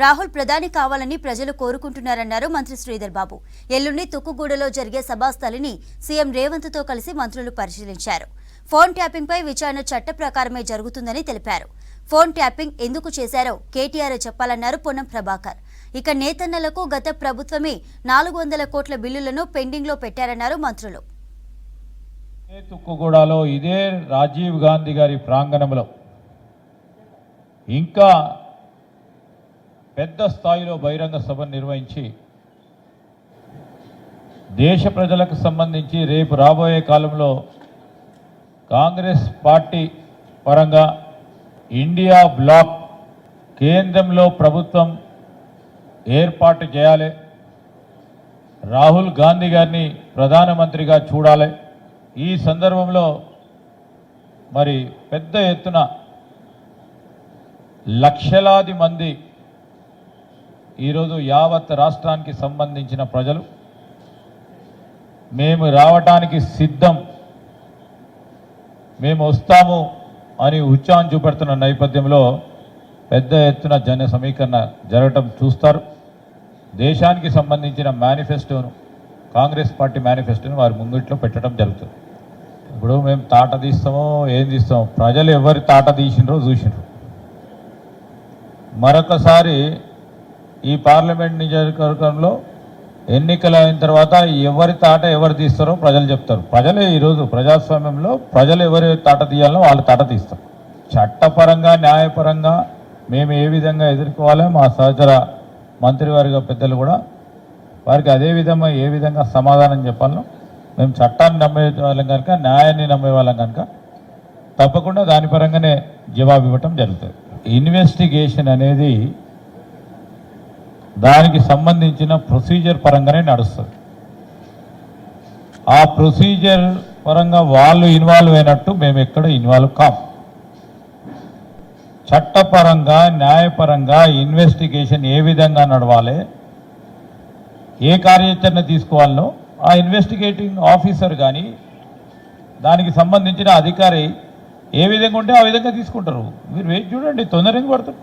రాహుల్ ప్రధాని కావాలని ప్రజలు కోరుకుంటున్నారన్నారు మంత్రి శ్రీధర్ బాబు. ఎల్లుండి తుక్కుగూడలో జరిగే సభాస్థలిని సీఎం రేవంత్తో కలిసి మంత్రులు పరిశీలించారు. ఫోన్ ట్యాపింగ్పై విచారణ చట్ట ప్రకారమే జరుగుతుందని తెలిపారు. ఫోన్ ట్యాపింగ్ ఎందుకు చేశారో కేటీఆర్ చెప్పాలన్నారు పొన్నం ప్రభాకర్. ఇక నేతన్నలకు గత ప్రభుత్వమే నాలుగు వందల కోట్ల బిల్లులను పెండింగ్లో పెట్టారన్నారు మంత్రులు. తుక్కుగూడలో ఇదే రాజీవ్ గాంధీ గారి ప్రాంగణంలో. ఇంకా పెద్ద స్థాయిలో బహిరంగ సభ నిర్వహించి దేశ ప్రజలకు సంబంధించి రేపు రాబోయే కాలంలో కాంగ్రెస్ పార్టీ పరంగా ఇండియా బ్లాక్ కేంద్రంలో ప్రభుత్వం ఏర్పాటు చేయాలి. రాహుల్ గాంధీ గారిని ప్రధానమంత్రిగా చూడాలి. ఈ సందర్భంలో మరి పెద్ద ఎత్తున లక్షలాది మంది ఈరోజు యావత్ రాష్ట్రానికి సంబంధించిన ప్రజలు మేము రావటానికి సిద్ధం మేము వస్తాము అని ఉత్సాహం చూపెడుతున్న నేపథ్యంలో పెద్ద ఎత్తున జన సమీకరణ జరగటం చూస్తారు. దేశానికి సంబంధించిన మేనిఫెస్టోను కాంగ్రెస్ పార్టీ మేనిఫెస్టోను వారి ముంగిట్లో పెట్టడం జరుగుతుంది. ఇప్పుడు మేము తాట తీస్తామో ఏం తీస్తామో ప్రజలు ఎవరి తాట తీసిండ్రో చూసిండ్రు మరొకసారి ఈ పార్లమెంట్ నియోజకవర్గంలో ఎన్నికలు అయిన తర్వాత ఎవరి తాట ఎవరు తీస్తారో ప్రజలు చెప్తారు. ప్రజలే ఈరోజు ప్రజాస్వామ్యంలో ప్రజలు ఎవరి తాట తీయాలో వాళ్ళు తాట తీస్తారు. చట్టపరంగా న్యాయపరంగా మేము ఏ విధంగా ఎదుర్కోవాలో మా సహచర మంత్రివర్గ పెద్దలు కూడా వారికి అదే విధంగా ఏ విధంగా సమాధానం చెప్పాలో మేము చట్టాన్ని నమ్మే వాళ్ళం కనుక న్యాయాన్ని నమ్మే వాళ్ళం కనుక తప్పకుండా దాని పరంగానే జవాబు ఇవ్వటం జరుగుతుంది. ఇన్వెస్టిగేషన్ అనేది దానికి సంబంధించిన ప్రొసీజర్ పరంగానే నడుస్తుంది. ఆ ప్రొసీజర్ పరంగా వాళ్ళు ఇన్వాల్వ్ అయినట్టు మేము ఎక్కడ ఇన్వాల్వ్ కాం. చట్టపరంగా న్యాయపరంగా ఇన్వెస్టిగేషన్ ఏ విధంగా నడవాలి ఏ కార్యాచరణ తీసుకోవాలనో ఆ ఇన్వెస్టిగేటింగ్ ఆఫీసర్ కానీ దానికి సంబంధించిన అధికారి ఏ విధంగా ఉంటే ఆ విధంగా తీసుకుంటారు. మీరు వేచి చూడండి తొందరగా పడుతుంది.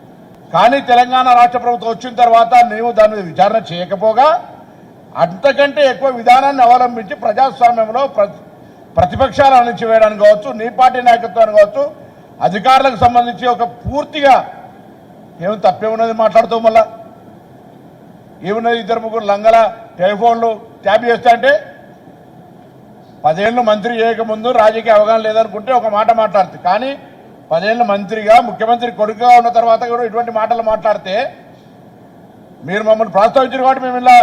కానీ తెలంగాణ రాష్ట్ర ప్రభుత్వం వచ్చిన తర్వాత మేము దాని మీద విచారణ చేయకపోగా అంతకంటే ఎక్కువ విధానాన్ని అవలంబించి ప్రజాస్వామ్యంలో ప్రతిపక్షాలు అణిచివేయడానికి కావచ్చు నీ పార్టీ నాయకత్వాన్ని కావచ్చు అధికారులకు సంబంధించి ఒక పూర్తిగా ఏమి తప్పేమున్నది మాట్లాడుతూ మళ్ళా? ఏమున్నది ఇద్దరు ముగ్గురు లంగల టెలిఫోన్లు ట్యాబ్ చేస్తా అంటే పదేళ్ళు మంత్రి చేయకముందు రాజకీయ అవగాహన లేదనుకుంటే ఒక మాట మాట్లాడుతుంది. కానీ పదేళ్ళ మంత్రిగా ముఖ్యమంత్రి కొడుకుగా ఉన్న తర్వాత కూడా ఇటువంటి మాటలు మాట్లాడితే మీరు మమ్మల్ని ప్రస్తావించారు కాబట్టి మేము ఇలా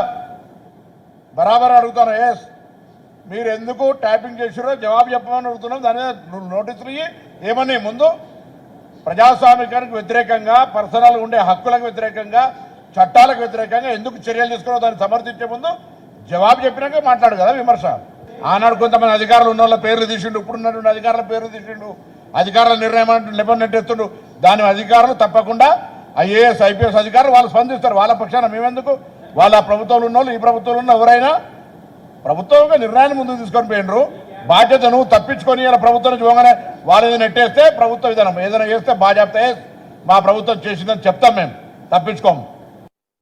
బరాబర్ అడుగుతాను. ఎస్ మీరు ఎందుకు ట్యాపింగ్ చేసారో జవాబు చెప్పమని అడుగుతున్నాం. దాని మీద నోటీసులు ఏమన్నాయి ముందు ప్రజాస్వామికానికి వ్యతిరేకంగా పర్సనల్ ఉండే హక్కులకు వ్యతిరేకంగా చట్టాలకు వ్యతిరేకంగా ఎందుకు చర్యలు తీసుకున్నావు దాన్ని సమర్థించే ముందు జవాబు చెప్పినాక మాట్లాడు కదా విమర్శ. ఆనాడు కొంతమంది అధికారులు ఉన్న వాళ్ళ పేర్లు తీసిండు ఇప్పుడు ఉన్నటువంటి అధికారుల పేర్లు తీసిండు. అధికారుల నిర్ణయం అంటూ నిబంధనెట్టిస్తుండు దాని అధికారులు తప్పకుండా ఐఏఎస్ ఐపీఎస్ అధికారులు వాళ్ళు స్పందిస్తారు. వాళ్ళ పక్షాన మేమెందుకు? వాళ్ళ ప్రభుత్వంలో ఉన్న వాళ్ళు ఈ ప్రభుత్వంలో ఉన్న ఎవరైనా ప్రభుత్వం నిర్ణయాన్ని ముందుకు తీసుకొని పోయినరు బాధ్యత నువ్వు తప్పించుకొని ఇలా ప్రభుత్వం నుంచి పోగానే వాళ్ళు ఏదైనా నెట్టేస్తే ప్రభుత్వ విధానం. ఏదైనా చేస్తే బాధ్యత మా ప్రభుత్వం చేసిందని చెప్తాం మేము. తప్పించుకోము.